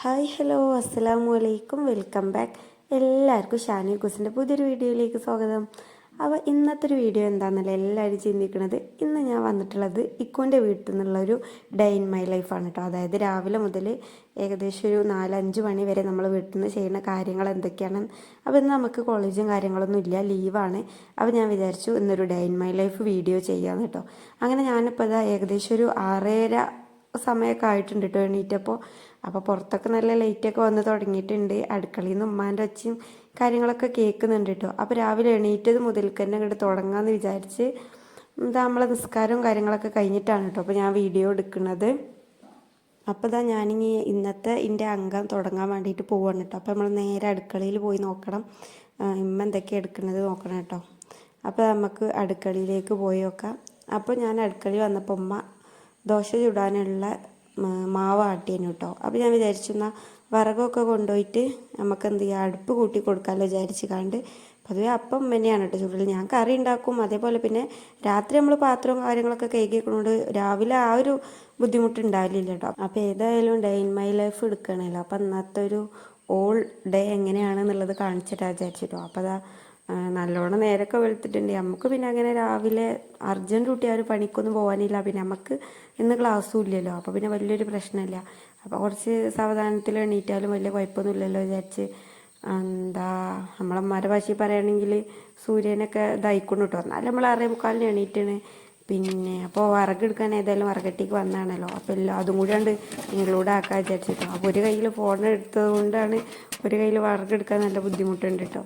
Hi hello അസ്സലാമു അലൈക്കും welcome back. എല്ലാവർക്കും ഷാനി കുസിന്റെ പുതിയൊരു വീഡിയോയിലേക്ക് സ്വാഗതം. അപ്പോൾ ഇന്നത്തെ ഒരു വീഡിയോ എന്താണെന്നല്ല എല്ലാവരും ചിന്തിക്കുന്നത് ഇന്ന് ഞാൻ വന്നിട്ടുള്ളത് ഇക്കോന്റെ വീട്ടിൽ നിന്നുള്ള ഒരു ഡേ ഇൻ മൈ ലൈഫാണ് കേട്ടോ അതായത് രാവിലെ മുതൽ ഏകദേശം ഒരു നാലഞ്ച് മണി വരെ നമ്മൾ വീട്ടിൽ നിന്ന് ചെയ്യുന്ന കാര്യങ്ങൾ എന്തൊക്കെയാണ്? അപ്പോൾ ഇന്ന് നമുക്ക് കോളേജും കാര്യങ്ങളൊന്നും ഇല്ല. ലീവാണ് അപ്പോൾ ഞാൻ വിചാരിച്ചു ഇന്നൊരു day in my life video ചെയ്യാമെന്ന് കേട്ടോ അങ്ങനെ ഞാനിപ്പോൾ ഏകദേശം ഒരു ആറര സമയമൊക്കെ ആയിട്ടുണ്ട് കേട്ടോ എണീറ്റപ്പോൾ അപ്പോൾ പുറത്തൊക്കെ നല്ല ലൈറ്റൊക്കെ വന്ന് തുടങ്ങിയിട്ടുണ്ട്. അടുക്കളയിൽ നിന്ന് ഉമ്മാന്റെ ഒച്ചയും കാര്യങ്ങളൊക്കെ കേൾക്കുന്നുണ്ട് കേട്ടോ അപ്പോൾ രാവിലെ എണീറ്റത് മുതൽക്ക് തന്നെ അങ്ങോട്ട് തുടങ്ങാമെന്ന് വിചാരിച്ച് എന്താ നമ്മളെ നിസ്കാരവും കാര്യങ്ങളൊക്കെ കഴിഞ്ഞിട്ടാണ് കേട്ടോ അപ്പോൾ ഞാൻ വീഡിയോ എടുക്കുന്നത് അപ്പോൾ ഇതാ ഞാനിനി ഇന്നത്തെ എന്റെ അംഗം തുടങ്ങാൻ വേണ്ടിയിട്ട് പോവാണ് കേട്ടോ അപ്പോൾ നമ്മൾ നേരെ അടുക്കളയിൽ പോയി നോക്കണം. ഇമ്മ എന്തൊക്കെയാണ് എടുക്കുന്നത് നോക്കണം കേട്ടോ അപ്പോൾ നമുക്ക് അടുക്കളയിലേക്ക് പോയി നോക്കാം. അപ്പോൾ ഞാൻ അടുക്കളയിൽ വന്നപ്പോൾ ഉമ്മ ദോശ ചുടാനുള്ള മാവ് ആട്ടിയേനു കേട്ടോ. അപ്പോൾ ഞാൻ വിചാരിച്ചു എന്നാൽ വിറകൊക്കെ കൊണ്ടുപോയിട്ട് നമുക്ക് എന്ത് ചെയ്യാം അടുപ്പ് കൂട്ടി കൊടുക്കാമല്ലോ വിചാരിച്ച് കണ്ട് പൊതുവെ അപ്പം തന്നെയാണ് കേട്ടോ ചൂടിൽ. ഞാൻ കറി ഉണ്ടാക്കും അതേപോലെ പിന്നെ രാത്രി നമ്മൾ പാത്രവും കാര്യങ്ങളൊക്കെ കഴുകിക്കൊണ്ട് രാവിലെ ആ ഒരു ബുദ്ധിമുട്ട് ഉണ്ടാവില്ല കേട്ടോ. അപ്പോൾ ഏതായാലും ഡേ ഇൻ മൈ ലൈഫ് എടുക്കണമല്ലോ അപ്പം അന്നത്തെ ഒരു ഓൾ ഡേ എങ്ങനെയാണെന്നുള്ളത് കാണിച്ചിട്ടാണ് വിചാരിച്ചിട്ടോ അപ്പോൾ അതാ നല്ലോണം നേരൊക്കെ വെളുത്തിട്ടുണ്ട്. നമുക്ക് പിന്നെ അങ്ങനെ രാവിലെ അർജന്റ് കൂട്ടി ആ ഒരു പണിക്കൊന്നും പോകാനില്ല പിന്നെ നമുക്ക് ഇന്ന് ക്ലാസ്സും ഇല്ലല്ലോ. അപ്പോൾ പിന്നെ വലിയൊരു പ്രശ്നമില്ല. അപ്പോൾ കുറച്ച് സാവധാനത്തിൽ എണീറ്റാലും വലിയ കുഴപ്പമൊന്നുമില്ലല്ലോ വിചാരിച്ച്. എന്താ നമ്മളമ്മാരെ ഭാഷയിൽ പറയുകയാണെങ്കിൽ സൂര്യനൊക്കെ ദഹിക്കൊണ്ട് കിട്ടും എന്നാലും നമ്മൾ അറേ മുക്കാലിന് എണീറ്റാണ്. പിന്നെ അപ്പോൾ വറകെടുക്കാൻ ഏതായാലും വറകട്ടിക്ക് വന്നതാണല്ലോ. അപ്പോൾ എല്ലാം അതും കൂടി ഉണ്ട് ഇൻക്ലൂഡ് ആക്കാൻ വിചാരിച്ചിട്ടോ. അപ്പോൾ ഒരു കയ്യിൽ ഫോൺ എടുത്തത് കൊണ്ടാണ് ഒരു കയ്യിൽ വറകെടുക്കാൻ നല്ല ബുദ്ധിമുട്ടുണ്ട് കേട്ടോ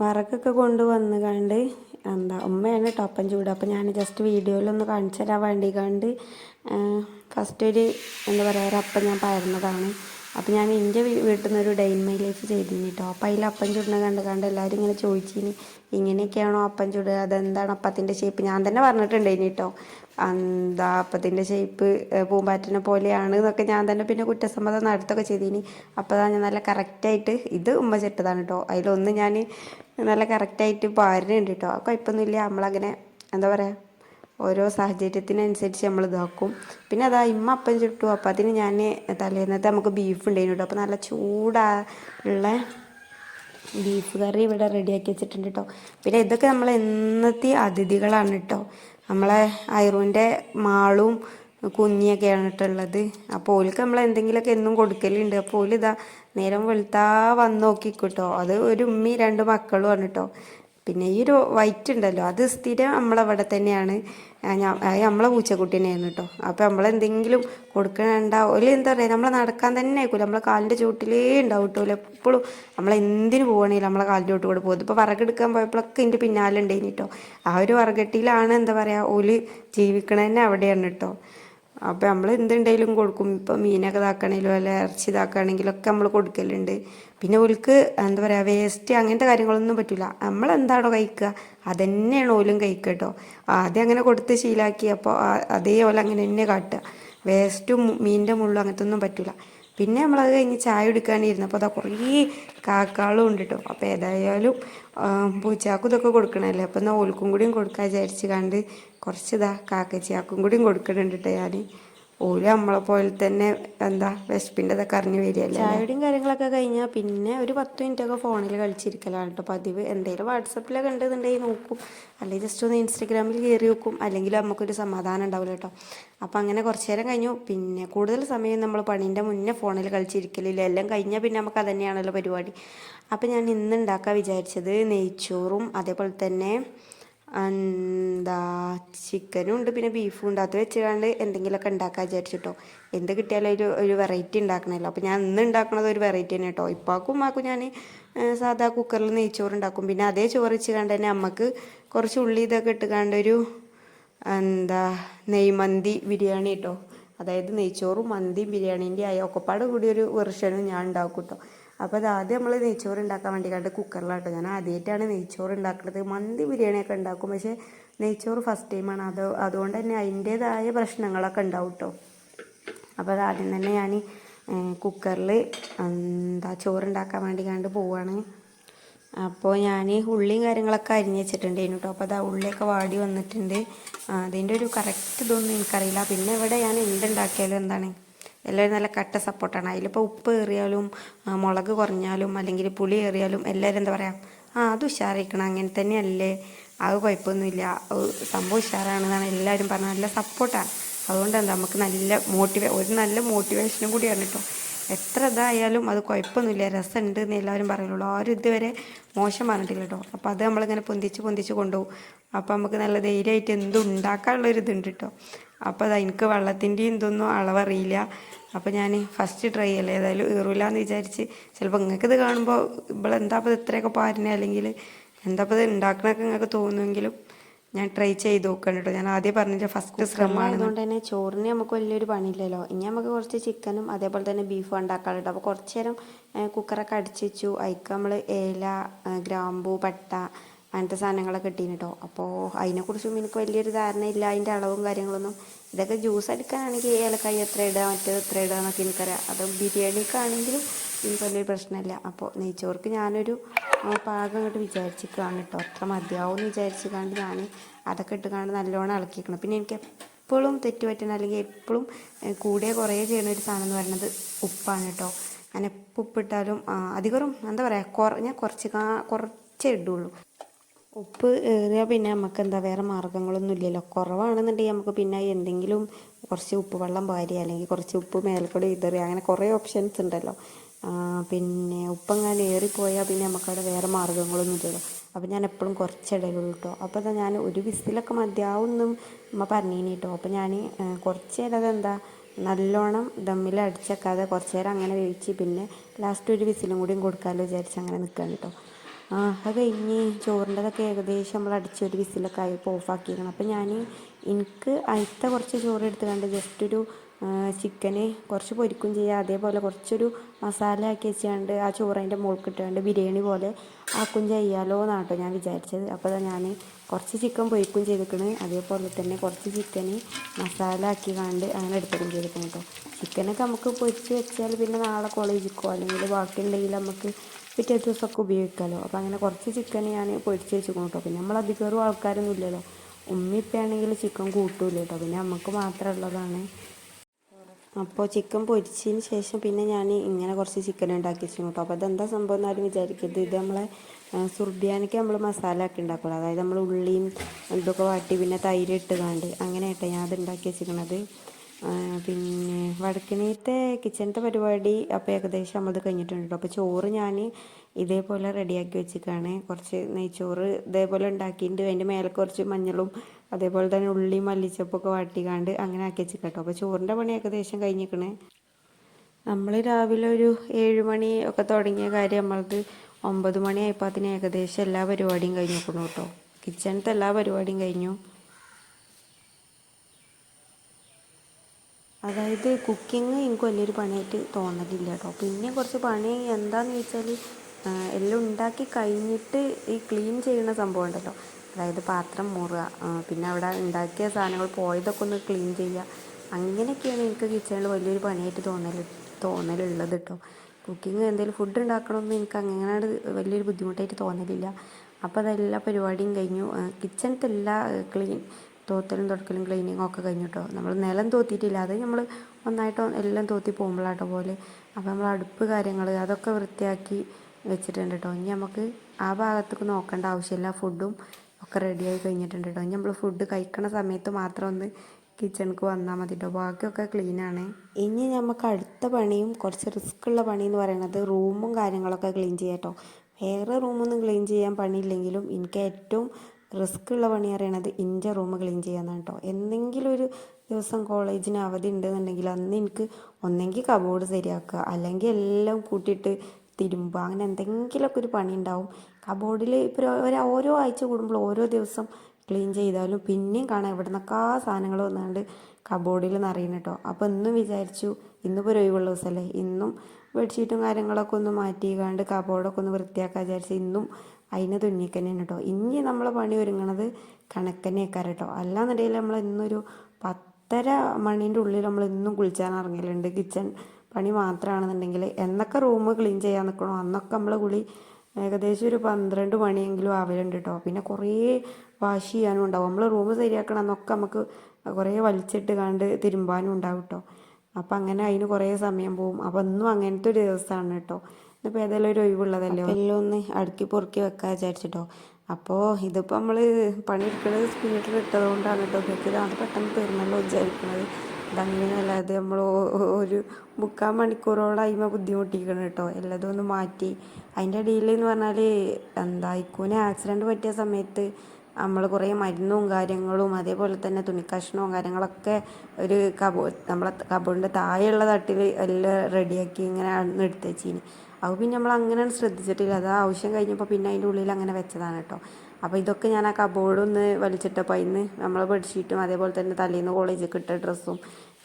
വറക്കൊക്കെ കൊണ്ടുവന്ന് കണ്ട് എന്താ ഉമ്മയാണ് ടോപ്പൻ ചൂട്. അപ്പോൾ ഞാൻ ജസ്റ്റ് വീഡിയോയിലൊന്ന് കാണിച്ചു തരാൻ വേണ്ടി കണ്ട് ഫസ്റ്റ് ഒരു എന്താ പറയുക ഒരു അപ്പം ഞാൻ പകർന്നതാണ്. അപ്പോൾ ഞാൻ എന്റെ വീട്ടിൽ നിന്ന് ഒരു ഡെയിൻ മൈ ലൈഫ് ചെയ്തിന് കേട്ടോ അപ്പോൾ അതിൽ അപ്പം ചുടുന്ന കണ്ട് കണ്ട് എല്ലാവരും ഇങ്ങനെ ചോദിച്ചിന് ഇങ്ങനെയൊക്കെയാണോ അപ്പം ചുടുക? അതെന്താണ് അപ്പത്തിന്റെ ഷേപ്പ് ഞാൻ തന്നെ പറഞ്ഞിട്ടുണ്ടായിന് കേട്ടോ എന്താ അപ്പത്തിന്റെ ഷേപ്പ് പൂമ്പാറ്റിനെ പോലെയാണ് എന്നൊക്കെ ഞാൻ തന്നെ പിന്നെ കുറ്റസമ്മതം നടത്തൊക്കെ ചെയ്തിനി. അപ്പോൾ ഞാൻ നല്ല കറക്റ്റായിട്ട് ഇത് ഉമ്മ ചെട്ടതാണ് കേട്ടോ അതിലൊന്ന് ഞാൻ നല്ല കറക്റ്റായിട്ട് പാരുന്നുണ്ട് കേട്ടോ കുഴപ്പമൊന്നുമില്ല നമ്മളങ്ങനെ എന്താ പറയുക ഓരോ സാഹചര്യത്തിനനുസരിച്ച് നമ്മൾ ഇതാക്കും പിന്നെ അതാ ഇമ്മ അപ്പം ചുട്ടു. അപ്പം അതിന് ഞാൻ തലേന്നത്തെ നമുക്ക് ബീഫ് ഉണ്ടായിരുന്നു കേട്ടോ അപ്പോൾ നല്ല ചൂടാ ഉള്ള ബീഫ് കറി ഇവിടെ റെഡിയാക്കി വെച്ചിട്ടുണ്ട് കേട്ടോ പിന്നെ ഇതൊക്കെ നമ്മൾ എന്നത്തെ അതിഥികളാണ് കേട്ടോ നമ്മളെ അയറുവിന്റെ മാളും കുഞ്ഞിയൊക്കെയാണ് കേട്ടുള്ളത് അപ്പോൾ ഓൽക്ക് നമ്മൾ എന്തെങ്കിലുമൊക്കെ എന്നും കൊടുക്കലുണ്ട്. അപ്പോൾ ഓലിതാ നേരം വെളുത്താ വന്ന് നോക്കിക്കോട്ടോ അത് ഒരു ഉമ്മി രണ്ട് മക്കളുമാണ് കേട്ടോ പിന്നെ ഈ ഒരു വൈറ്റ് ഉണ്ടല്ലോ അത് സ്ഥിരം നമ്മളവിടെ തന്നെയാണ്. നമ്മളെ പൂച്ചക്കുട്ടി തന്നെയായിരുന്നു കേട്ടോ അപ്പോൾ നമ്മളെന്തെങ്കിലും കൊടുക്കണണ്ട ഒരു എന്താ പറയുക നമ്മൾ നടക്കാൻ തന്നെ ആയിക്കൂല. നമ്മളെ കാലിന്റെ ചുവട്ടിലേ ഉണ്ടാവും കേട്ടോ എപ്പോഴും നമ്മളെന്തിന് പോകണമെങ്കിലും നമ്മളെ കാലിന്റെ ചുവട്ട് കൂടെ പോകും. ഇപ്പോൾ വിറകെടുക്കാൻ പോയപ്പോഴൊക്കെ ഇതിന്റെ പിന്നാലെ ഉണ്ടായിന് കേട്ടോ ആ ഒരു വിറകെട്ടിയിലാണ് എന്താ പറയുക ഓൽ ജീവിക്കണ തന്നെ അവിടെയാണ് കേട്ടോ അപ്പോൾ നമ്മൾ എന്തുണ്ടെങ്കിലും കൊടുക്കും. ഇപ്പോൾ മീനൊക്കെ ഇതാക്കണമെങ്കിലും അല്ല ഇറച്ചി ഇതാക്കുകയാണെങ്കിലും ഒക്കെ നമ്മൾ കൊടുക്കലുണ്ട്. പിന്നെ ഓൽക്ക് എന്താ പറയുക വേസ്റ്റ് അങ്ങനത്തെ കാര്യങ്ങളൊന്നും പറ്റില്ല നമ്മൾ എന്താണോ കഴിക്കുക അതന്നെയാണ് ഓലും കഴിക്കുക കേട്ടോ ആദ്യം അങ്ങനെ കൊടുത്ത് ശീലാക്കി അപ്പോൾ അതേപോലെ അങ്ങനെ തന്നെ കാട്ടുക. വേസ്റ്റും മീനിന്റെ മുള്ളും അങ്ങനത്തെ ഒന്നും പറ്റില്ല പിന്നെ നമ്മളത് കഴിഞ്ഞ് ചായ കുടിക്കാനിരുന്നു അപ്പോൾ അതാ കുറേ കാക്കാളും ഉണ്ട് കേട്ടോ അപ്പോൾ ഏതായാലും പൂച്ചാക്കും ഇതൊക്കെ കൊടുക്കണമല്ലേ അപ്പോൾ എന്നാൽ ഓൽക്കും കൂടിയും കൊടുക്കാൻ വിചാരിച്ച് കണ്ട് കുറച്ച് ഇതാ കാക്കച്ചിയാക്കും കൂടിയും കൊടുക്കണുണ്ട് കേട്ടോ ഞാൻ ഓൽ നമ്മളെ പോലെ തന്നെ എന്താ വിശപ്പിന്റെ ഇതൊക്കെ അറിഞ്ഞു വരികയല്ലേ? ചായയുടെയും കാര്യങ്ങളൊക്കെ കഴിഞ്ഞാൽ പിന്നെ ഒരു പത്ത് മിനിറ്റൊക്കെ ഫോണിൽ കളിച്ചിരിക്കലാണ് കേട്ടോ പതിവ്. എന്തെങ്കിലും വാട്സപ്പിലൊക്കെ ഉണ്ടെന്നുണ്ടെങ്കിൽ നോക്കും. അല്ലെങ്കിൽ ജസ്റ്റ് ഒന്ന് ഇൻസ്റ്റഗ്രാമിൽ കയറി നോക്കും. അല്ലെങ്കിൽ നമുക്കൊരു സമാധാനം ഉണ്ടാവില്ല കേട്ടോ അപ്പോൾ അങ്ങനെ കുറച്ച് നേരം കഴിഞ്ഞു. പിന്നെ കൂടുതൽ സമയം നമ്മൾ പണീന്റെ മുന്നേ ഫോണിൽ കളിച്ചിരിക്കലില്ല. എല്ലാം കഴിഞ്ഞാൽ പിന്നെ നമുക്ക് അത് തന്നെയാണല്ലോ പരിപാടി. അപ്പോൾ ഞാൻ ഇന്ന് ഉണ്ടാക്കാൻ വിചാരിച്ചത് നെയ്ച്ചോറും അതേപോലെ തന്നെ എന്താ ചിക്കനും ഉണ്ട് പിന്നെ ബീഫും ഉണ്ട് അത് വെച്ചുകൊണ്ട് എന്തെങ്കിലുമൊക്കെ ഉണ്ടാക്കാൻ വിചാരിച്ചിട്ടോ. എന്ത് കിട്ടിയാലും ഒരു ഒരു വെറൈറ്റി ഉണ്ടാക്കണമല്ലോ അപ്പോൾ ഞാൻ ഇന്ന് ഉണ്ടാക്കണത് ഒരു വെറൈറ്റി തന്നെ കേട്ടോ ഇപ്പാക്കും ഉമ്മാക്കും ഞാൻ സാധാ കുക്കറിൽ നെയ്ച്ചോറ് ഉണ്ടാക്കും പിന്നെ അതേ ചോറ് വെച്ച് കണ്ട് തന്നെ അമ്മയ്ക്ക് കുറച്ച് ഉള്ളി ഇതൊക്കെ ഇട്ട് കണ്ട് ഒരു എന്താ നെയ്മന്തി ബിരിയാണി കേട്ടോ അതായത് നെയ്ച്ചോറും മന്തിയും ബിരിയാണീന്റെ ആയ ഒക്കെപ്പാട് കൂടി ഒരു വെർഷനും ഞാൻ ഉണ്ടാക്കും കേട്ടോ അപ്പോൾ അത് ആദ്യം നമ്മൾ നെയ്ച്ചോറ് ഉണ്ടാക്കാൻ വേണ്ടി കണ്ട് കുക്കറിലാട്ടോ. ഞാൻ ആദ്യമായിട്ടാണ് നെയ്ച്ചോറ് ഉണ്ടാക്കുന്നത് മന്തി ബിരിയാണിയൊക്കെ ഉണ്ടാക്കും പക്ഷേ നെയ്ച്ചോറ് ഫസ്റ്റ് ടൈമാണ് അത് അതുകൊണ്ട് തന്നെ അതിന്റേതായ പ്രശ്നങ്ങളൊക്കെ ഉണ്ടാവും കേട്ടോ അപ്പോൾ അത് ആദ്യം തന്നെ ഞാൻ കുക്കറിൽ എന്താ ചോറുണ്ടാക്കാൻ വേണ്ടി കണ്ട് പോവാണ്. അപ്പോൾ ഞാൻ ഉള്ളിയും കാര്യങ്ങളൊക്കെ അരിഞ്ഞ് വെച്ചിട്ടുണ്ടായിരുന്നു കേട്ടോ അപ്പോൾ അതാ ഉള്ളിയൊക്കെ വാടി വന്നിട്ടുണ്ട്. അതിന്റെ ഒരു കറക്റ്റ് ഇതൊന്നും എനിക്കറിയില്ല. പിന്നെ ഇവിടെ ഞാൻ എന്തുണ്ടാക്കിയാലും എന്താണ് എല്ലാവരും നല്ല കട്ട സപ്പോർട്ടാണ്. അതിലിപ്പോൾ ഉപ്പ് ഏറിയാലും മുളക് കുറഞ്ഞാലും അല്ലെങ്കിൽ പുളി ഏറിയാലും എല്ലാവരും എന്താ പറയുക ആ അത് ഉഷാറിക്കണം അങ്ങനെ തന്നെയല്ലേ അത് കുഴപ്പമൊന്നുമില്ല. സംഭവം ഉഷാറാണെന്നാണ് എല്ലാവരും പറഞ്ഞത്. നല്ല സപ്പോർട്ടാണ്. അതുകൊണ്ട് നമുക്ക് നല്ല മോട്ടിവേ ഒരു നല്ല മോട്ടിവേഷനും കൂടിയാണ് കേട്ടോ എത്ര ഇതായാലും അത് കുഴപ്പമൊന്നുമില്ല. രസമുണ്ട് എന്ന് എല്ലാവരും പറയുള്ളൂ. ആരും ഇതുവരെ മോശം പറഞ്ഞിട്ടില്ല കേട്ടോ. അപ്പോൾ അത് നമ്മളിങ്ങനെ പൊന്തിച്ച് പൊന്തിച്ച് കൊണ്ടുപോകും. അപ്പോൾ നമുക്ക് നല്ല ധൈര്യമായിട്ട് എന്തും ഉണ്ടാക്കാനുള്ളൊരു ഇതുണ്ട് കേട്ടോ. അപ്പോൾ അതാ എനിക്ക് വെള്ളത്തിന്റെയും എന്തൊന്നും അളവറിയില്ല. അപ്പോൾ ഞാൻ ഫസ്റ്റ് ട്രൈ അല്ലേ? ഏതായാലും ഏറൂല എന്ന് വിചാരിച്ച് ചിലപ്പോൾ നിങ്ങൾക്ക് ഇത് കാണുമ്പോൾ ഇവളെന്താ അപ്പോൾ ഇത് ഇത്രയൊക്കെ പാരുന്നത് അല്ലെങ്കിൽ എന്താ അപ്പോൾ ഇത് ഉണ്ടാക്കണമൊക്കെ നിങ്ങൾക്ക് തോന്നുമെങ്കിലും ഞാൻ ട്രൈ ചെയ്ത് നോക്കണം കേട്ടോ ഞാൻ ആദ്യം പറഞ്ഞിട്ട് ഫസ്റ്റ് ശ്രമമാണ്. അതുകൊണ്ട് തന്നെ ചോറിന് നമുക്ക് വലിയൊരു പണിയില്ലല്ലോ. ഇനി നമുക്ക് കുറച്ച് ചിക്കനും അതേപോലെ തന്നെ ബീഫും ഉണ്ടാക്കാറുണ്ട് അപ്പോൾ കുറച്ച് നേരം കുക്കറൊക്കെ അടിച്ച് വെച്ചു. അതിക്ക് നമ്മൾ ഏല ഗ്രാമ്പു പട്ട അങ്ങനത്തെ സാധനങ്ങളൊക്കെ ഇട്ടീന് കേട്ടോ അപ്പോൾ അതിനെക്കുറിച്ചും എനിക്ക് വലിയൊരു ധാരണയില്ല. അതിന്റെ അളവും കാര്യങ്ങളൊന്നും. ഇതൊക്കെ ജ്യൂസ് അടിക്കാനാണെങ്കിൽ ഏലക്കായി എത്ര ഇടുക മറ്റേത് എത്ര ഇടുക എന്നൊക്കെ എനിക്കറിയാം. അത് ബിരിയാണിക്കാണെങ്കിലും എനിക്ക് വലിയൊരു പ്രശ്നമില്ല. അപ്പോൾ നെയ്ച്ചോർക്ക് ഞാനൊരു പാകം ഇങ്ങോട്ട് വിചാരിച്ചിരിക്കുകയാണ് കേട്ടോ. അത്ര മതിയാവും എന്ന് വിചാരിച്ച് കണ്ട് ഞാൻ അതൊക്കെ ഇട്ട് കണ്ട് നല്ലോണം ഇളക്കിക്കണം പിന്നെ എനിക്ക് എപ്പോഴും തെറ്റ് പറ്റുന്ന അല്ലെങ്കിൽ എപ്പോഴും കൂടെ കുറേ ചെയ്യുന്ന ഒരു സാധനം എന്ന് പറയുന്നത് ഉപ്പാണ് കേട്ടോ. ഞാൻ എപ്പോൾ ഉപ്പിട്ടാലും അധികവും അധികം എന്താ പറയുക കുറ ഞാൻ കുറച്ച് കുറച്ചേ ഇടുള്ളൂ. ഉപ്പ് ഏറിയാൽ പിന്നെ നമുക്ക് എന്താ വേറെ മാർഗങ്ങളൊന്നും ഇല്ലല്ലോ. കുറവാണെന്നുണ്ടെങ്കിൽ നമുക്ക് പിന്നെ എന്തെങ്കിലും കുറച്ച് ഉപ്പ് വെള്ളം പാരി അല്ലെങ്കിൽ കുറച്ച് ഉപ്പ് മേൽക്കൂടെ ഇതറി അങ്ങനെ കുറേ ഓപ്ഷൻസ് ഉണ്ടല്ലോ. പിന്നെ ഉപ്പങ്ങാൻ ഏറിപ്പോയാൽ പിന്നെ നമുക്കവിടെ വേറെ മാർഗങ്ങളൊന്നും ഇല്ലല്ലോ. അപ്പോൾ ഞാൻ എപ്പോഴും കുറച്ചിടലുള്ളൂ കേട്ടോ അപ്പോൾ അതാ ഞാൻ ഒരു വിസിലൊക്കെ മതിയാവുമെന്നും അമ്മ പറഞ്ഞീനി കേട്ടോ അപ്പോൾ ഞാൻ കുറച്ച് എന്താ നല്ലോണം ദമ്മിൽ അടിച്ചേക്കാതെ കുറച്ച് നേരം അങ്ങനെ വേവിച്ച് പിന്നെ ലാസ്റ്റ് ഒരു വിസിലും കൂടിയും കൊടുക്കാമല്ലോ വിചാരിച്ച് അങ്ങനെ നിൽക്കുകയാണ് കേട്ടോ ആ അത് കഴിഞ്ഞ് ചോറിന്റെതൊക്കെ ഏകദേശം നമ്മൾ അടിച്ചൊരു വിസിലൊക്കെ ആയപ്പോൾ ഓഫാക്കിയിരുന്നു അപ്പോൾ ഞാൻ എനിക്ക് അയിത്ത കുറച്ച് ചോറ് എടുത്ത് കണ്ട് ജസ്റ്റ് ഒരു ചിക്കന് കുറച്ച് പൊരിക്കും ചെയ്യുക അതേപോലെ കുറച്ചൊരു മസാല ആക്കി വെച്ചുകൊണ്ട് ആ ചോറ് അതിന്റെ മുകളിൽ ഇട്ടുകൊണ്ട് ബിരിയാണി പോലെ ആക്കും ചെയ്യാലോ എന്നാട്ടോ ഞാൻ വിചാരിച്ചത്. അപ്പോൾ ഞാൻ കുറച്ച് ചിക്കൻ പൊരിക്കും ചെയ്തിക്കണ്. അതേപോലെ തന്നെ കുറച്ച് ചിക്കന് മസാല ആക്കി കണ്ട് അങ്ങനെ എടുത്തിടും ചെയ്തിരിക്കണം കേട്ടോ ചിക്കനൊക്കെ നമുക്ക് പൊരിച്ച് വെച്ചാൽ പിന്നെ നാളെ കോളേജിക്കോ അല്ലെങ്കിൽ ബാക്കി ഉണ്ടെങ്കിൽ നമുക്ക് പിറ്റേ ദിവസമൊക്കെ ഉപയോഗിക്കാമല്ലോ അപ്പോൾ അങ്ങനെ കുറച്ച് ചിക്കൻ ഞാൻ പൊരിച്ച് വെച്ചിരിക്കണം കേട്ടോ പിന്നെ നമ്മൾ അധികം ആൾക്കാരൊന്നും ഇല്ലല്ലോ. ഉമ്മ ഇപ്പയാണെങ്കിൽ ചിക്കൻ കൂട്ടൂല കേട്ടോ പിന്നെ നമുക്ക് മാത്രം ഉള്ളതാണ് അപ്പോൾ ചിക്കൻ പൊരിച്ചതിന് ശേഷം പിന്നെ ഞാൻ ഇങ്ങനെ കുറച്ച് ചിക്കൻ ഉണ്ടാക്കി വെച്ചു കേട്ടോ അപ്പോൾ അതെന്താ സംഭവം എന്നാലും വിചാരിക്കരുത്. ഇത് നമ്മളെ സുർബിയാനയ്ക്ക് നമ്മൾ മസാല ഒക്കെ ഉണ്ടാക്കുമല്ലോ അതായത് നമ്മൾ ഉള്ളിയും ഇതൊക്കെ വാട്ടി പിന്നെ തൈര് ഇട്ട് കാണ്ട് അങ്ങനെ ഞാൻ അത് ഉണ്ടാക്കി വെച്ചിരിക്കണത്. പിന്നെ വടക്കിനീത്തെ കിച്ചണത്തെ പരിപാടി അപ്പോൾ ഏകദേശം നമ്മളത് കഴിഞ്ഞിട്ടുണ്ട് കേട്ടോ അപ്പോൾ ചോറ് ഞാൻ ഇതേപോലെ റെഡിയാക്കി വെച്ചിട്ടാണ് കുറച്ച് നെയ്ച്ചോറ് ഇതേപോലെ ഉണ്ടാക്കിയിട്ട് അതിന്റെ മേലെ കുറച്ച് മഞ്ഞളും അതേപോലെ തന്നെ ഉള്ളി മല്ലിച്ചപ്പൊക്കെ വാട്ടിക്കാണ്ട് അങ്ങനെ ആക്കി വെച്ചിട്ടോ അപ്പോൾ ചോറിന്റെ പണി ഏകദേശം കഴിഞ്ഞിരിക്കണേ നമ്മൾ രാവിലെ ഒരു ഏഴ് മണി ഒക്കെ തുടങ്ങിയ കാര്യം നമ്മളത് ഒമ്പത് മണി ആയപ്പോൾ ഏകദേശം എല്ലാ പരിപാടിയും കഴിഞ്ഞു കഴിഞ്ഞിരിക്കണു കേട്ടോ. കിച്ചണത്തെ എല്ലാ പരിപാടിയും കഴിഞ്ഞു. അതായത് കുക്കിംഗ് എനിക്ക് വലിയൊരു പണിയായിട്ട് തോന്നലില്ല കേട്ടോ. പിന്നെ കുറച്ച് പണി എന്താണെന്ന് ചോദിച്ചാൽ എല്ലാം ഉണ്ടാക്കി കഴിഞ്ഞിട്ട് ഈ ക്ലീൻ ചെയ്യുന്ന സംഭവം ഉണ്ടല്ലോ. അതായത് പാത്രം മുറുക പിന്നെ അവിടെ ഉണ്ടാക്കിയ സാധനങ്ങൾ പോയതൊക്കെ ഒന്ന് ക്ലീൻ ചെയ്യുക. അങ്ങനെയൊക്കെയാണ് എനിക്ക് കിച്ചണിൽ വലിയൊരു പണിയായിട്ട് തോന്നൽ തോന്നലുള്ളത് കേട്ടോ കുക്കിംഗ് എന്തെങ്കിലും ഫുഡ് ഉണ്ടാക്കണമെന്ന് എനിക്ക് അങ്ങനെ വലിയൊരു ബുദ്ധിമുട്ടായിട്ട് തോന്നലില്ല. അപ്പോൾ അതെല്ലാ പരിപാടിയും കഴിഞ്ഞു. കിച്ചണത്തെ എല്ലാ ക്ലീൻ തോത്തലും തുടക്കലും ക്ലീനിങ്ങും ഒക്കെ കഴിഞ്ഞു കേട്ടോ നമ്മൾ നിലം തോത്തിയിട്ടില്ല. അത് നമ്മൾ ഒന്നായിട്ട് എല്ലാം തോത്തി പോകുമ്പോഴാട്ടോ പോലെ. അപ്പോൾ നമ്മൾ അടുപ്പ് കാര്യങ്ങൾ അതൊക്കെ വൃത്തിയാക്കി വെച്ചിട്ടുണ്ട് കേട്ടോ ഇനി നമുക്ക് ആ ഭാഗത്തേക്ക് നോക്കേണ്ട ആവശ്യമില്ല. ഫുഡും ഒക്കെ റെഡിയായി കഴിഞ്ഞിട്ടുണ്ട് കേട്ടോ ഇനി നമ്മൾ ഫുഡ് കഴിക്കണ സമയത്ത് മാത്രം ഒന്ന് കിച്ചണിക്ക് വന്നാൽ മതി കേട്ടോ ബാക്കിയൊക്കെ ക്ലീനാണ് ഇനി നമുക്ക് അടുത്ത പണിയും കുറച്ച് റിസ്ക് ഉള്ള പണി എന്ന് പറയുന്നത് റൂമും കാര്യങ്ങളൊക്കെ ക്ലീൻ ചെയ്യാം കേട്ടോ വേറെ റൂമൊന്നും ക്ലീൻ ചെയ്യാൻ പണിയില്ലെങ്കിലും എനിക്ക് ഏറ്റവും റിസ്ക് ഉള്ള പണി അറിയണത് ഇന്റെ റൂം ക്ലീൻ ചെയ്യാന്നാണ് കേട്ടോ എന്തെങ്കിലും ഒരു ദിവസം കോളേജിന് അവധി ഉണ്ടെന്നുണ്ടെങ്കിൽ അന്ന് എനിക്ക് ഒന്നെങ്കിൽ കബോർഡ് ശരിയാക്കുക. അല്ലെങ്കിൽ എല്ലാം കൂട്ടിയിട്ട് തിരുമ്പുക അങ്ങനെ എന്തെങ്കിലുമൊക്കെ ഒരു പണി ഉണ്ടാവും കബോർഡിൽ ഇപ്പോൾ ഓരോ ആഴ്ച കൂടുമ്പോൾ ഓരോ ദിവസം ക്ലീൻ ചെയ്താലും പിന്നെയും കാണാം എവിടെ നിന്നൊക്കെ സാധനങ്ങൾ വന്നുകൊണ്ട് കബോർഡിൽ നിറയുന്നു കേട്ടോ. അപ്പോൾ ഇന്നും വിചാരിച്ചു ഇന്നിപ്പോൾ ഒരു ഒഴിവുള്ള ദിവസമല്ലേ? ഇന്നും ബെഡ്ഷീറ്റും കാര്യങ്ങളൊക്കെ ഒന്ന് മാറ്റി മാറ്റിക്കാണ്ട് കബോർഡൊക്കെ ഒന്ന് വൃത്തിയാക്കാൻ വിചാരിച്ച് ഇന്നും അതിന് തുന്നിക്കന്നെയാണ് കേട്ടോ. ഇനി നമ്മളെ പണി ഒരുങ്ങണത് കണക്കന്നെയൊക്കെ കേട്ടോ. അല്ലാന്നുണ്ടെങ്കിൽ നമ്മൾ ഇന്നൊരു പത്തര മണീന്റെ ഉള്ളിൽ നമ്മൾ ഇന്നും കുളിച്ചാൻ ഇറങ്ങലുണ്ട്. കിച്ചൺ പണി മാത്രമാണെന്നുണ്ടെങ്കിൽ എന്നൊക്കെ റൂം ക്ലീൻ ചെയ്യാൻ നിൽക്കണോ? അന്നൊക്കെ നമ്മൾ കുളി ഏകദേശം ഒരു പന്ത്രണ്ട് മണിയെങ്കിലും ആവലുണ്ട് കേട്ടോ പിന്നെ കുറേ വാഷ് ചെയ്യാനും ഉണ്ടാവും. നമ്മൾ റൂം ശരിയാക്കണം എന്നൊക്കെ നമുക്ക് കുറേ വലിച്ചിട്ട് കണ്ട് തിരുമ്പാനും ഉണ്ടാവും കേട്ടോ അപ്പം അങ്ങനെ അതിന് കുറേ സമയം പോവും. അപ്പം ഇന്നും അങ്ങനത്തെ ഒരു ദിവസമാണ് കേട്ടോ ഇന്നിപ്പോൾ ഏതെങ്കിലും ഒരു ഒഴിവുള്ളതല്ലേ? എല്ലാം ഒന്ന് അടുക്കി പൊറുക്കി വെക്കാൻ വിചാരിച്ചിട്ടോ അപ്പോൾ ഇതിപ്പോൾ നമ്മൾ പണിയെടുക്കുന്നത് സ്പീഡിൽ ഇട്ടതുകൊണ്ടാണ് കേട്ടോ ഇതൊക്കെ അത് പെട്ടെന്ന് തീർന്നല്ലോ വിചാരിക്കുന്നത് അതങ്ങനെയല്ല അത് നമ്മൾ ഒരു മുക്കാൽ മണിക്കൂറോളം അതിമ ബുദ്ധിമുട്ടിക്കണം കേട്ടോ. എല്ലാതും ഒന്ന് മാറ്റി. അതിന്റെ ഇടയിൽ എന്ന് പറഞ്ഞാൽ എന്താ ഇക്കൂന് ആക്സിഡന്റ് പറ്റിയ സമയത്ത് നമ്മൾ കുറേ മരുന്നും കാര്യങ്ങളും അതേപോലെ തന്നെ തുണിക്കഷ്ണവും കാര്യങ്ങളൊക്കെ ഒരു കബോ നമ്മളെ കബോർഡിന്റെ താഴെയുള്ള തട്ടിൽ എല്ലാം റെഡിയാക്കി ഇങ്ങനെ എടുത്ത് വെച്ചിന് അത് പിന്നെ നമ്മൾ അങ്ങനെ ശ്രദ്ധിച്ചിട്ടില്ല. അത് ആവശ്യം കഴിഞ്ഞപ്പോൾ പിന്നെ അതിന്റെ ഉള്ളിൽ അങ്ങനെ വെച്ചതാണ് കേട്ടോ. അപ്പോൾ ഇതൊക്കെ ഞാൻ ആ കബോർഡ് ഒന്ന് വലിച്ചിട്ടപ്പോൾ അതിന് നമ്മൾ ബെഡ്ഷീറ്റും അതേപോലെ തന്നെ തലേന്ന് കോളേജിൽ കിട്ടിയ ഡ്രസ്സും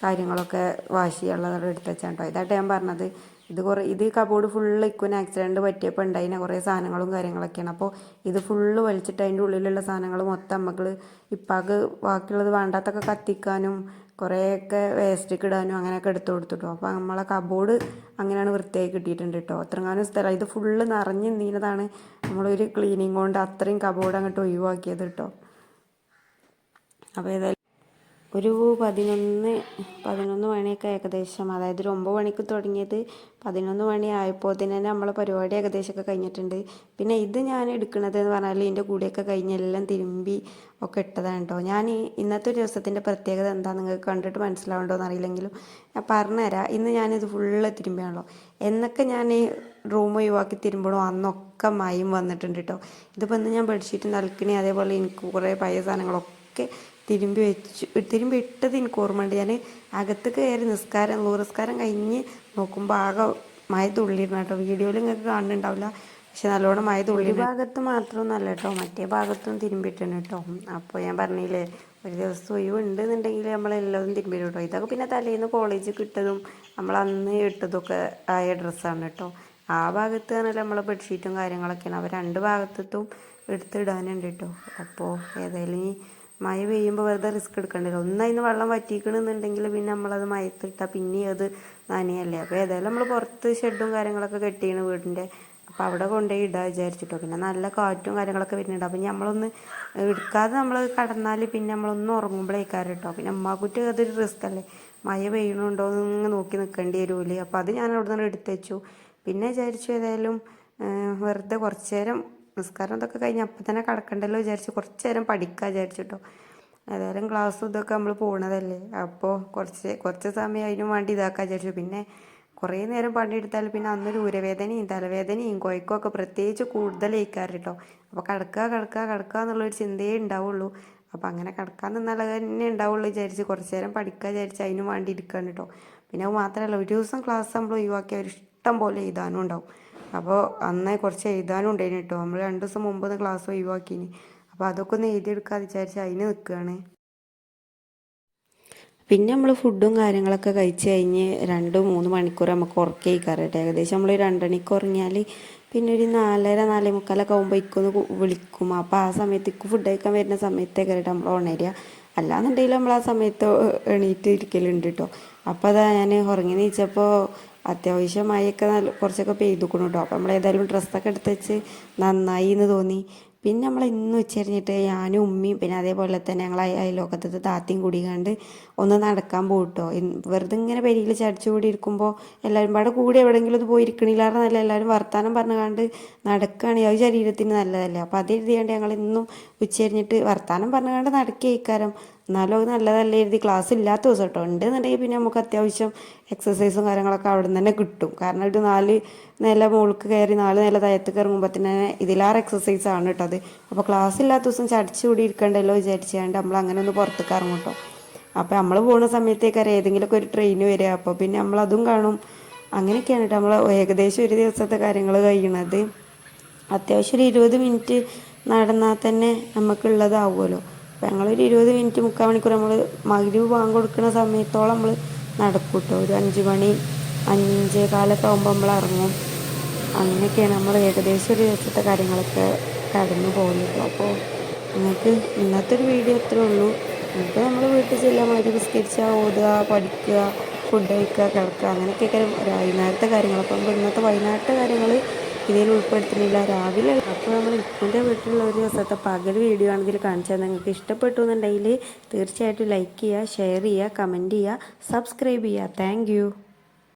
കാര്യങ്ങളൊക്കെ വാഷ് ചെയ്യാനുള്ളത് എടുത്ത് വെച്ചാൽ കേട്ടോ ഇതായിട്ട് ഞാൻ പറഞ്ഞത്. ഇത് കുറേ ഇത് കബോർഡ് ഫുള്ള് ഇക്കുവിന് ആക്സിഡന്റ് പറ്റിയപ്പോൾ ഉണ്ടായിന് കുറേ സാധനങ്ങളും കാര്യങ്ങളൊക്കെയാണ്. അപ്പോൾ ഇത് ഫുള്ള് വലിച്ചിട്ട് അതിന്റെ ഉള്ളിലുള്ള സാധനങ്ങൾ മൊത്തം നമുക്ക് ഇപ്പാക്ക് ബാക്കിയുള്ളത് വേണ്ടാത്തൊക്കെ കത്തിക്കാനും കുറേയൊക്കെ വേസ്റ്റൊക്കെ ഇടാനും അങ്ങനെയൊക്കെ എടുത്തു കൊടുത്തിട്ടോ. അപ്പോൾ നമ്മളെ കബോർഡ് അങ്ങനെയാണ് വൃത്തിയായി കിട്ടിയിട്ടുണ്ട് കേട്ടോ അത്രങ്ങാനും സ്ഥലം. ഇത് ഫുള്ള് നിറഞ്ഞ് നീനതാണ് നമ്മളൊരു ക്ലീനിങ് കൊണ്ട് അത്രയും കബോർഡ് അങ്ങോട്ട് ഒഴിവാക്കിയത് കേട്ടോ അപ്പോൾ ഏതായാലും ഒരു പതിനൊന്ന് പതിനൊന്ന് മണിയൊക്കെ ഏകദേശം. അതായത് ഒരു ഒമ്പത് മണിക്ക് തുടങ്ങിയത് പതിനൊന്ന് മണി ആയപ്പോൾ തന്നെ നമ്മളെ പരിപാടി ഏകദേശമൊക്കെ കഴിഞ്ഞിട്ടുണ്ട്. പിന്നെ ഇത് ഞാൻ എടുക്കുന്നത് എന്ന് പറഞ്ഞാൽ ഇതിന്റെ കൂടെയൊക്കെ കഴിഞ്ഞ് എല്ലാം തിരുമ്പി ഒക്കെ ഇട്ടതാണ് കേട്ടോ. ഞാൻ ഇന്നത്തെ ഒരു ദിവസത്തിന്റെ പ്രത്യേകത എന്താ നിങ്ങൾക്ക് കണ്ടിട്ട് മനസ്സിലാവുണ്ടോ എന്നറിയില്ലെങ്കിലും ഞാൻ പറഞ്ഞുതരാം. ഇന്ന് ഞാനിത് ഫുള്ള് തിരുമ്പിയാണല്ലോ. എന്നൊക്കെ ഞാൻ റൂം ഒഴിവാക്കി തിരുമ്പണോ അന്നൊക്കെ മയം വന്നിട്ടുണ്ട് കേട്ടോ. ഇതിപ്പോൾ ഇന്ന് ഞാൻ ബെഡ്ഷീറ്റ് നൽകണേ അതേപോലെ എനിക്ക് കുറേ പഴയ സാധനങ്ങളൊക്കെ തിരുമ്പി വെച്ചു തിരുമ്പി ഇട്ടത് എനിക്ക് ഓർമ്മയുണ്ട്. ഞാൻ അകത്ത് കയറി നിസ്കാരം നൂറുസ്കാരം കഴിഞ്ഞ് നോക്കുമ്പോൾ ആകെ മഴ തുള്ളിയിരുന്നു കേട്ടോ. വീഡിയോയിൽ നിങ്ങൾക്ക് കാണുന്നുണ്ടാവില്ല. പക്ഷെ നല്ലോണം മഴ തുള്ളി ഭാഗത്ത് മാത്രമൊന്നല്ല കേട്ടോ. മറ്റേ ഭാഗത്തും തിരുമ്പിയിട്ടുണ്ട് കേട്ടോ. അപ്പോൾ ഞാൻ പറഞ്ഞില്ലേ ഒരു ദിവസം ഒഴിവുണ്ട് എന്നുണ്ടെങ്കിൽ നമ്മളെല്ലാവരും തിരുമ്പിടും കേട്ടോ. ഇതൊക്കെ പിന്നെ തലേന്ന് കോളേജിൽ കിട്ടതും നമ്മൾ അന്ന് ഇട്ടതൊക്കെ ആയ ഡ്രസ്സാണ് കേട്ടോ. ആ ഭാഗത്ത് തന്നെ നമ്മളെ ബെഡ്ഷീറ്റും കാര്യങ്ങളൊക്കെയാണ്. അവർ രണ്ട് ഭാഗത്തും എടുത്തിടാനുണ്ട് കേട്ടോ. അപ്പോൾ ഏതായാലും ഈ മഴ പെയ്യുമ്പോൾ വെറുതെ റിസ്ക് എടുക്കണ്ടല്ലോ ഒന്നതിന് വെള്ളം വറ്റിക്കണമെന്നുണ്ടെങ്കിൽ പിന്നെ നമ്മളത് മയത്തിട്ടാൽ പിന്നെ അത് നനയല്ലേ. അപ്പോൾ ഏതായാലും നമ്മൾ പുറത്ത് ഷെഡും കാര്യങ്ങളൊക്കെ കെട്ടിയാണ് വീടിന്റെ അപ്പോൾ അവിടെ കൊണ്ടുപോയി ഇടാൻ വിചാരിച്ചിട്ടോ. പിന്നെ നല്ല കാറ്റും കാര്യങ്ങളൊക്കെ വരുന്നുണ്ട്. അപ്പം നമ്മളൊന്ന് എടുക്കാതെ നമ്മൾ കടന്നാൽ പിന്നെ നമ്മളൊന്ന് ഉറങ്ങുമ്പോഴേക്കാരം കേട്ടോ പിന്നെ അമ്മാക്കുറ്റി അതൊരു റിസ്ക് അല്ലേ. മഴ പെയ്യണുണ്ടോ എന്ന് നോക്കി നിൽക്കേണ്ടി വരുമല്ലേ അപ്പോൾ അത് ഞാൻ അവിടെ നിന്ന് എടുത്തു വെച്ചു പിന്നെ വിചാരിച്ചു ഏതായാലും വെറുതെ കുറച്ച് നേരം നിസ്കാരം ഇതൊക്കെ കഴിഞ്ഞ് അപ്പം തന്നെ കിടക്കണ്ടല്ലോ വിചാരിച്ച് കുറച്ച് നേരം പഠിക്കാൻ വിചാരിച്ചിട്ടോ ഏതായാലും ക്ലാസ്സും ഇതൊക്കെ നമ്മൾ പോണതല്ലേ. അപ്പോൾ കുറച്ച് കുറച്ച് സമയം അതിനു വേണ്ടി ഇതാക്കാൻ വിചാരിച്ചു. പിന്നെ കുറേ നേരം പണിയെടുത്താൽ പിന്നെ അന്നൊരു ഉരവേദനയും തലവേദനയും കൊയ്ക്കൊക്കെ പ്രത്യേകിച്ച് കൂടുതലേക്കാറ് കേട്ടോ അപ്പോൾ കിടക്കുക കിടക്കുക കിടക്കുക എന്നുള്ളൊരു ചിന്തയേ ഉണ്ടാവുള്ളൂ അപ്പോൾ അങ്ങനെ കിടക്കാൻ നിന്നാൽ തന്നെ ഉണ്ടാവുള്ളൂ വിചാരിച്ച് കുറച്ച് നേരം പഠിക്കുക വിചാരിച്ച് അതിനു വേണ്ടി ഇരിക്കുകയാണ് കേട്ടോ പിന്നെ അത് മാത്രമല്ല ഒരു ദിവസം ക്ലാസ് നമ്മൾ ഒഴിവാക്കിയ ഒരു ഇഷ്ടം പോലെ എഴുതാനും ഉണ്ടാവും. അപ്പോൾ അന്നേ കുറച്ച് എഴുതാനും ഉണ്ടായിന് കേട്ടോ നമ്മൾ രണ്ട് ദിവസം മുമ്പ് ക്ലാസ് ഒഴിവാക്കിന്. അപ്പോൾ അതൊക്കെ ഒന്ന് എഴുതിയെടുക്കാതെ വിചാരിച്ച് അതിന് നിൽക്കുകയാണ് പിന്നെ നമ്മൾ ഫുഡും കാര്യങ്ങളൊക്കെ കഴിച്ച് കഴിഞ്ഞ് രണ്ട് മൂന്ന് മണിക്കൂർ നമുക്ക് ഉറക്കേക്കാറുണ്ട് ഏകദേശം നമ്മൾ രണ്ടണിക്ക് ഉറങ്ങിയാൽ പിന്നെ ഒരു നാലര നാലേ മുക്കാലൊക്കെ ആകുമ്പോൾ ഇക്കൊന്ന് വിളിക്കും. അപ്പോൾ ആ സമയത്ത് ഇക്ക് ഫുഡ് കഴിക്കാൻ വരുന്ന സമയത്തേ കയറിയിട്ട് നമ്മൾ ഉണരുക അല്ലാന്നുണ്ടെങ്കിൽ നമ്മൾ ആ സമയത്ത് എണീറ്റ് ഇരിക്കലുണ്ട് കേട്ടോ അപ്പോൾ അതാ ഞാൻ ഉറങ്ങി നീച്ചപ്പോൾ അത്യാവശ്യം മഴയൊക്കെ നല്ല കുറച്ചൊക്കെ പെയ്തുക്കണം കേട്ടോ അപ്പോൾ നമ്മൾ ഏതായാലും ഡ്രസ്സൊക്കെ എടുത്ത് വെച്ച് നന്നായി എന്ന് തോന്നി. പിന്നെ നമ്മൾ ഇന്ന് ഉച്ചരിഞ്ഞിട്ട് ഞാനും ഉമ്മയും പിന്നെ അതേപോലെ തന്നെ ഞങ്ങൾ ലോകത്തത്തെ താത്തയും കൂടി കണ്ട് ഒന്ന് നടക്കാൻ പോയിട്ടോ വെറുതെ ഇങ്ങനെ പെരിയിൽ ചടിച്ചു കൂടി ഇരിക്കുമ്പോൾ എല്ലാവരും പാടെ കൂടി എവിടെയെങ്കിലും ഒന്ന് പോയി ഇരിക്കണില്ലാതെ എല്ലാവരും വർത്തമാനം പറഞ്ഞു കണ്ട് നടക്കുകയാണെങ്കിൽ അത് ശരീരത്തിന് നല്ലതല്ലേ? അപ്പോൾ അത് എഴുതിയാണ്ട് ഞങ്ങൾ ഇന്നും ഉച്ചരിഞ്ഞിട്ട് വർത്താനം പറഞ്ഞുകൊണ്ട് നടക്കി നടക്കേക്കാരം. എന്നാലും അത് നല്ലതല്ല എഴുതി. ക്ലാസ് ഇല്ലാത്ത ദിവസം കേട്ടോ ഉണ്ടെന്നുണ്ടെങ്കിൽ പിന്നെ നമുക്ക് അത്യാവശ്യം എക്സസൈസും കാര്യങ്ങളൊക്കെ അവിടെ നിന്ന് തന്നെ കിട്ടും. കാരണം ഒരു നാല് നില മുകൾക്ക് കയറി നാല് നില തയത്ത് ഇറങ്ങുമ്പോൾ തന്നെ ഇതിലാറ് എക്സസൈസ് ആണ് കേട്ടോ അത്. അപ്പോൾ ക്ലാസ് ഇല്ലാത്ത ദിവസം ചടിച്ചു കൂടി ഇരിക്കണ്ടല്ലോ വിചാരിച്ചാണ്ട് നമ്മൾ അങ്ങനെ ഒന്ന് പുറത്തേക്ക് ഇറങ്ങും കേട്ടോ അപ്പോൾ നമ്മൾ പോകുന്ന സമയത്തേക്കാരം ഏതെങ്കിലുമൊക്കെ ഒരു ട്രെയിൻ വരിക. അപ്പോൾ പിന്നെ നമ്മളതും കാണും. അങ്ങനെയൊക്കെയാണ് കേട്ടോ നമ്മൾ ഏകദേശം ഒരു ദിവസത്തെ കാര്യങ്ങൾ കഴിയണത്. അത്യാവശ്യം ഒരു ഇരുപത് മിനിറ്റ് നടന്നാൽ തന്നെ നമുക്കുള്ളതാവുമല്ലോ. അപ്പോൾ ഞങ്ങളൊരു ഇരുപത് മിനിറ്റ് മുക്കാൽ മണിക്കൂർ നമ്മൾ മകരൂ ബാങ്ക് കൊടുക്കുന്ന സമയത്തോളം നമ്മൾ നടക്കും കേട്ടോ ഒരു അഞ്ച് മണി അഞ്ചേ കാലൊക്കെ ആകുമ്പോൾ നമ്മൾ ഇറങ്ങും. അങ്ങനെയൊക്കെയാണ് നമ്മൾ ഏകദേശം ഒരു ദിവസത്തെ കാര്യങ്ങളൊക്കെ കടന്നു പോകുന്നത്. അപ്പോൾ നിങ്ങൾക്ക് ഇന്നത്തെ ഒരു വീഡിയോ അത്രേ ഉള്ളൂ. എന്നിട്ട് നമ്മൾ വീട്ടിൽ ചെല്ലാൻ മതി നിസ്കരിച്ചാൽ ഓതുക പഠിക്കുക ഫുഡ് കഴിക്കുക കിടക്കുക അങ്ങനെയൊക്കെ വൈകുന്നേരത്തെ കാര്യങ്ങൾ അപ്പം ഇന്നത്തെ വൈകുന്നേരത്തെ കാര്യങ്ങൾ ഇതിൽ ഉൾപ്പെടുത്തുന്നില്ല. രാവിലെ അപ്പോൾ നമ്മൾ ഇപ്പന്റെ വീട്ടിലുള്ള ഒരു ദിവസത്തെ പകൽ വീഡിയോ ആണെങ്കിൽ കാണിച്ചാൽ നിങ്ങൾക്ക് ഇഷ്ടപ്പെട്ടു എന്നുണ്ടെങ്കിൽ തീർച്ചയായിട്ടും ലൈക്ക് ചെയ്യുക ഷെയർ ചെയ്യുക കമന്റ് ചെയ്യുക സബ്സ്ക്രൈബ് ചെയ്യുക. താങ്ക്